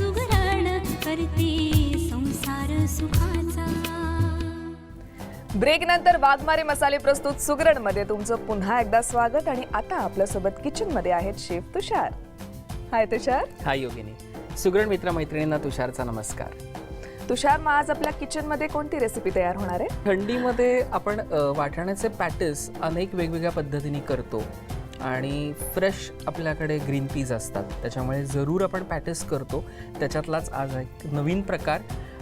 सुगरण करते संसार सुखाचा. ब्रेक नंतर वाघमारे मसाले प्रस्तुत सुगरणमध्ये तुमचं पुन्हा एकदा स्वागत आणि आता आपल्यासोबत किचनमध्ये आहेत शेफ तुषार. हाय तुषार. हाय योगिनी. सुगरण मित्र मैत्रिणींना तुषारचा नमस्कार. तुषार मग आज आपल्या किचनमध्ये कोणती रेसिपी तयार होणार आहे? थंडीमध्ये आपण अ, वाटाण्याचे पॅटेस अनेक वेगवेगळ्या पद्धतीने करतो. आणि फ्रेश आपल्याकडे ग्रीन पीज असतात. त्याच्यामुळे जरूर आपण पॅटेस करतो. त्याच्यातलाच आज एक नवीन प्रकार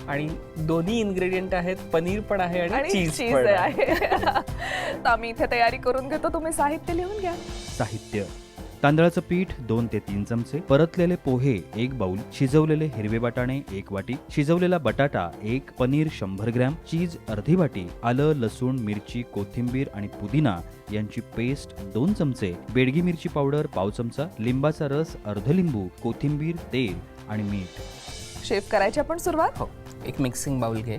आणि दोन्ही इन्ग्रेडियंट आहेत. पनीर पण आहे आणि चीज आहे. तर आम्ही इथे तयारी करून घेतो. तुम्ही साहित्य लिहून घ्या. साहित्य. तांदळाचं पीठ दोन ते तीन चमचे परतलेले पोहे एक बाउल शिजवलेले हिरवे वाटाणे एक वाटी शिजवलेला बटाटा एक पनीर शंभर ग्रॅम चीज अर्धी वाटी आलं लसूण मिरची कोथिंबीर आणि पुदिना यांची पेस्ट दोन चमचे बेडगी मिरची पावडर पाव चमचा लिंबाचा रस अर्ध लिंबू कोथिंबीर तेल आणि मीठ. शेफ करायची आपण सुरुवात? हो. एक मिक्सिंग बाउल घे.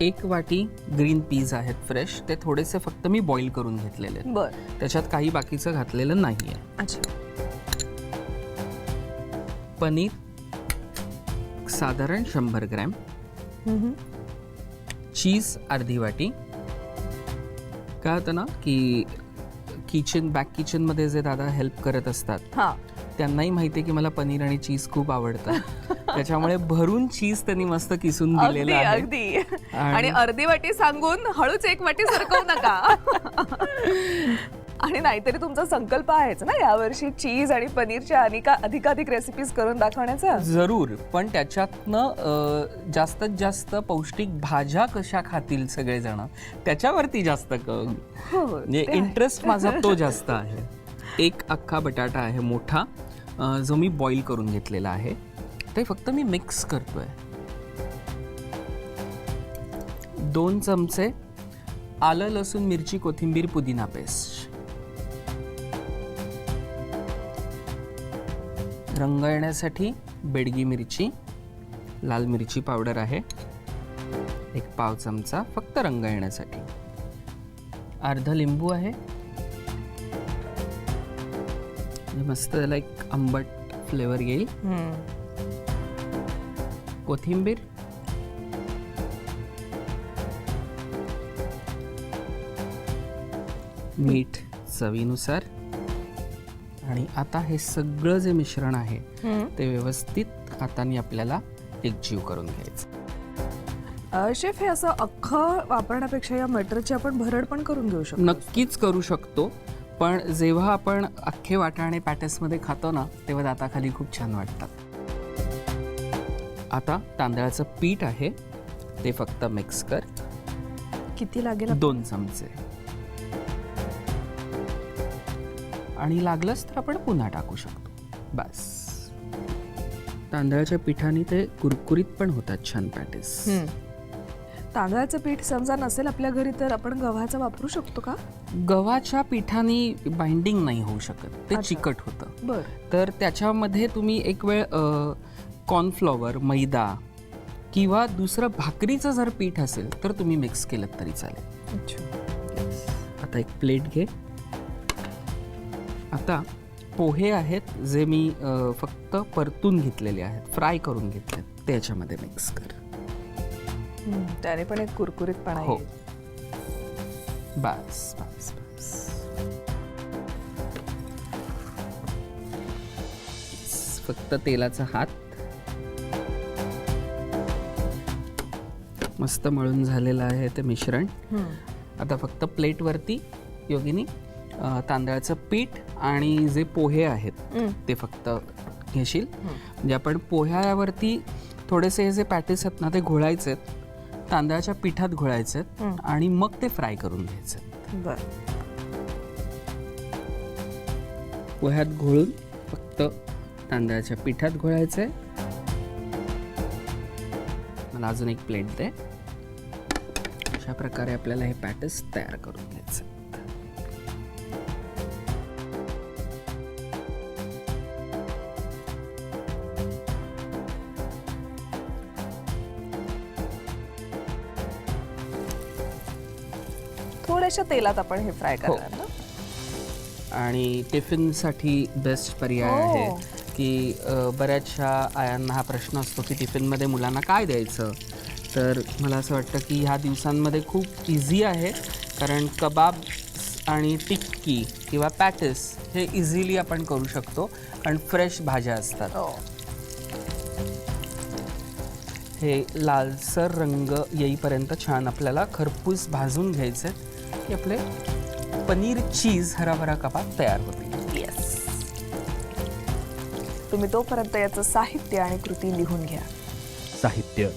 एक वाटी ग्रीन पीज आहेत फ्रेश ते थोडेसे फक्त मी बॉईल करून घेतलेले. आहेत बर. त्याच्यात काही बाकीचं घातलेलं नाही आहे अच्छा. पनीर साधारण शंभर ग्रॅम. हम्म. चीज अर्धी वाटी. काय होतं ना की किचन बॅक किचनमध्ये जे दादा हेल्प करत असतात हा. त्यांनाही माहिती आहे की मला पनीर आणि चीज खूप आवडतं. त्याच्यामुळे भरून चीज त्यांनी मस्त किसून अगदी दिलेलं आहे. अगदी. आणि- आणि अर्धी वाटी सांगून हळूच एक वाटी सरकवू नका. आणि नाहीतरी तुमचा संकल्प आहेच ना यावर्षी चीज आणि पनीरच्या अनेका अधिकाधिक रेसिपीज करून दाखवण्याचा? जरूर. पण त्याच्यातनं अं, जास्तीत जास्त पौष्टिक भाज्या कशा खातील सगळेजण? त्याच्यावरती जास्त क- हो, म्हणजे ते आहे. इंटरेस्ट माझा तो जास्त आहे. एक अख्खा बटाटा आहे मोठा. अं, जो मी बॉईल करून घेतलेला आहे. ते फक्त मी मिक्स करतोय. दोन चमचे आलं लसूण मिरची कोथिंबीर पुदिना पेस्ट रंग येण्यासाठी बेडगी मिरची लाल मिरची पावडर आहे. एक पाव चमचा फक्त रंग येण्यासाठी अर्ध लिंबू आहे. मस्त त्याला एक आंबट फ्लेवर येईल. कोथिंबीर. मीठ चवीनुसार. आणि आता हे सगळं जे मिश्रण आहे. ते व्यवस्थित हाताने आपल्याला एकजीव करून घ्यायचं. अ, शेफ हे असं अख्खं वापरण्यापेक्षा या मटरची आपण भरड पण करून घेऊ शकतो. नक्कीच करू शकतो पण जेव्हा आपण अख्खे वाटाणे पॅटेसमध्ये खातो ना तेव्हा दाताखाली खूप छान वाटतात. आता तांदळाचं पीठ आहे ते फक्त मिक्स कर. किती लागेल? दोन चमचे. आणि लागलंच तर आपण पुन्हा टाकू शकतो. बस. तांदळाच्या पिठाने ते कुरकुरीत पण होतात छान पॅटेस. तांदळाचं पीठ समजा नसेल आपल्या घरी तर आपण गव्हाचं वापरू शकतो का? गव्हाच्या पिठाने बाइंडिंग नाही होऊ शकत. ते. चिकट होतं. बर. तर त्याच्यामध्ये तुम्ही एक वेळ कॉर्नफ्लॉवर मैदा किंवा दुसरं भाकरीचं जर पीठ असेल तर तुम्ही मिक्स केलं तरी चालेल. अच्छा. आता एक प्लेट घे. आता पोहे आहेत जे मी फक्त परतून घेतलेले आहेत. फ्राय करून घेतले ते याच्यामध्ये मिक्स कर. त्याने पण एक कुरकुरीतपणा हो. येईल. बस बस बस. फक्त तेलाचा हात. मस्त मळून झालेलं आहे ते मिश्रण. आता फक्त प्लेटवरती योगिनी तांदळाचं पीठ आणि जे पोहे आहेत. ते फक्त घेशील म्हणजे आपण पोह्यावरती थोडेसे हे जे पॅटीस आहेत ना ते घोळायचे आहेत तांदळाच्या पिठात घोळायचे आहेत. आणि मग ते फ्राय करून घ्यायचे. बर पोह्यात घोळून फक्त तांदळाच्या पिठात घोळायचं आहे मला अजून एक प्लेट दे अशा प्रकारे आपल्याला हे पॅटीस तयार करून घ्यायचं. थोड्याशा तेलात आपण हे फ्राय हो. करणार ना आणि टिफिनसाठी बेस्ट पर्याय हो. आहे की बऱ्याचशा आयांना हा प्रश्न असतो की टिफिनमध्ये मुलांना काय द्यायचं? तर मला असं वाटतं की ह्या दिवसांमध्ये खूप इझी आहे कारण कबाब आणि टिक्की किंवा पॅटिस हे इझिली आपण करू शकतो कारण फ्रेश भाज्या असतात. हो. हे लालसर रंग येईपर्यंत छान आपल्याला खरपूस भाजून घ्यायचे की आपले पनीर चीज हराभरा कबाब तयार येस तुम्ही तोपर्यंत याचं साहित्य आणि कृती लिहून घ्या. साहित्य.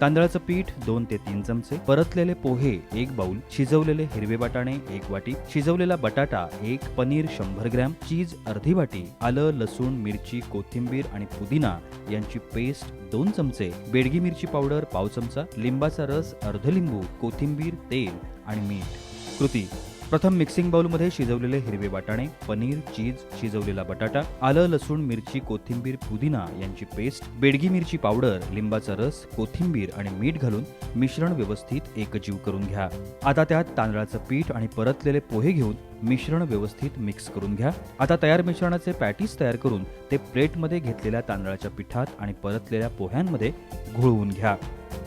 तांदळाचं पीठ दोन ते तीन चमचे परतलेले पोहे एक बाउल शिजवलेले हिरवे वाटाणे एक वाटी शिजवलेला बटाटा एक पनीर शंभर ग्रॅम चीज अर्धी वाटी आलं लसूण मिरची कोथिंबीर आणि पुदिना यांची पेस्ट दोन चमचे बेडगी मिरची पावडर पाव चमचा लिंबाचा रस अर्ध लिंबू कोथिंबीर तेल आणि मीठ. कृती. प्रथम मिक्सिंग बाउलमध्ये शिजवलेले हिरवे वाटाणे पनीर चीज शिजवलेला बटाटा आलं लसूण मिरची कोथिंबीर पुदिना यांची पेस्ट बेडगी मिरची पावडर लिंबाचा रस कोथिंबीर आणि मीठ घालून मिश्रण व्यवस्थित एकजीव करून घ्या. आता त्यात तांदळाचं पीठ आणि परतलेले पोहे घेऊन मिश्रण व्यवस्थित मिक्स करून घ्या. आता तयार मिश्रणाचे पॅटीस तयार करून ते प्लेटमध्ये घेतलेल्या तांदळाच्या पिठात आणि परतलेल्या पोह्यांमध्ये घोळवून घ्या.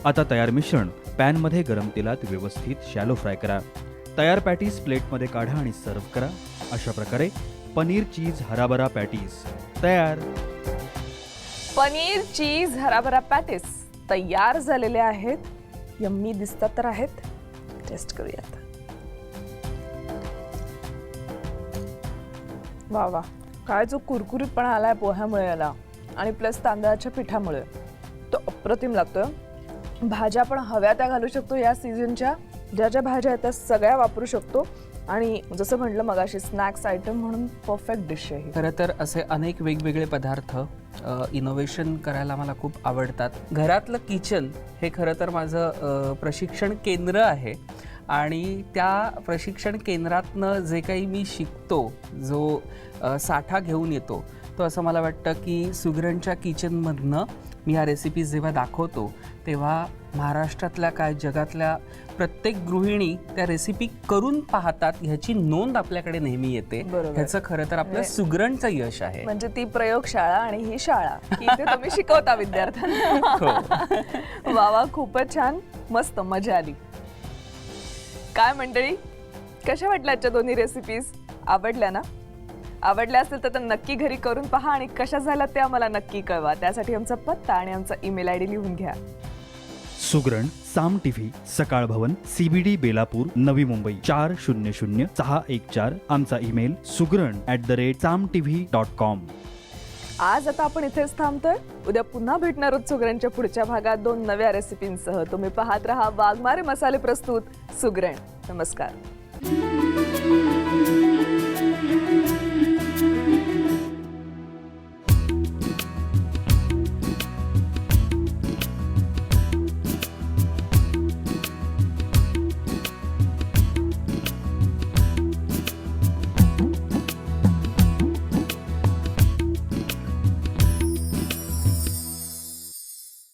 आता तयार मिश्रण पॅनमध्ये गरम तेलात व्यवस्थित शॅलो फ्राय करा. तयार पॅटीस प्लेटमध्ये काढा आणि सर्व करा. अशा प्रकारे पनीर चीज हराभरा पॅटीस तयार. पनीर चीज हराभरा पॅटीस तयार झालेले आहेत. यम्मी दिसतात तर आहेत. टेस्ट करूयात. वा वा. काय जो कुरकुरीतपणा आलाय पोह्यामुळे आला आणि प्लस तांदळाच्या पिठामुळे. तो अप्रतिम लागतोय. भाज्या पण हव्या त्या घालू शकतो या सीझनच्या ज्या ज्या भाज्या आहेत त्या सगळ्या वापरू शकतो. आणि जसं म्हटलं मगाशी स्नॅक्स आयटम म्हणून परफेक्ट डिश आहे खरं तर असे अनेक वेगवेगळे पदार्थ इनोव्हेशन करायला मला खूप आवडतात. घरातलं किचन हे खरं तर माझं प्रशिक्षण केंद्र आहे. आणि त्या प्रशिक्षण केंद्रातनं जे काही मी शिकतो जो साठा घेऊन येतो तो असं मला वाटतं की सुगरणच्या किचनमधनं मी ह्या रेसिपीज जेव्हा दाखवतो तेव्हा महाराष्ट्रातल्या काय जगातल्या प्रत्येक गृहिणी त्या रेसिपी करून पाहतात ह्याची नोंद आपल्याकडे नेहमी येते. ह्याचं खरं तर आपलं सुगरणचं यश आहे. म्हणजे ती प्रयोगशाळा आणि ही शाळा तुम्ही शिकवता विद्यार्थ्यांना. हो. वा वा खूपच छान. मस्त मजा आली. काय मंडळी? कशा वाटल्या आजच्या दोन्ही रेसिपीज आवडल्या ना? आवडल्या असेल तर नक्की घरी करून पहा आणि कशा झाल्या त्या मला नक्की कळवा. त्यासाठी आमचा पत्ता आणि आमचा ईमेल आय डी लिहून घ्या. सुगरण साम टीव्ही सकाळ भवन सीबीडी बेलापूर नवी मुंबई. चार शून्य शून्य सहा एक चार आमचा email Sugran at the rate Saam TV dot com आज आता आपण इथेच थांबतोय. उद्या पुन्हा भेटणार आहोत सुगरणच्या पुढच्या भागात दोन नव्या रेसिपींसह तुम्ही पाहत रहा वाघमारे मसाले प्रस्तुत सुगरण. नमस्कार.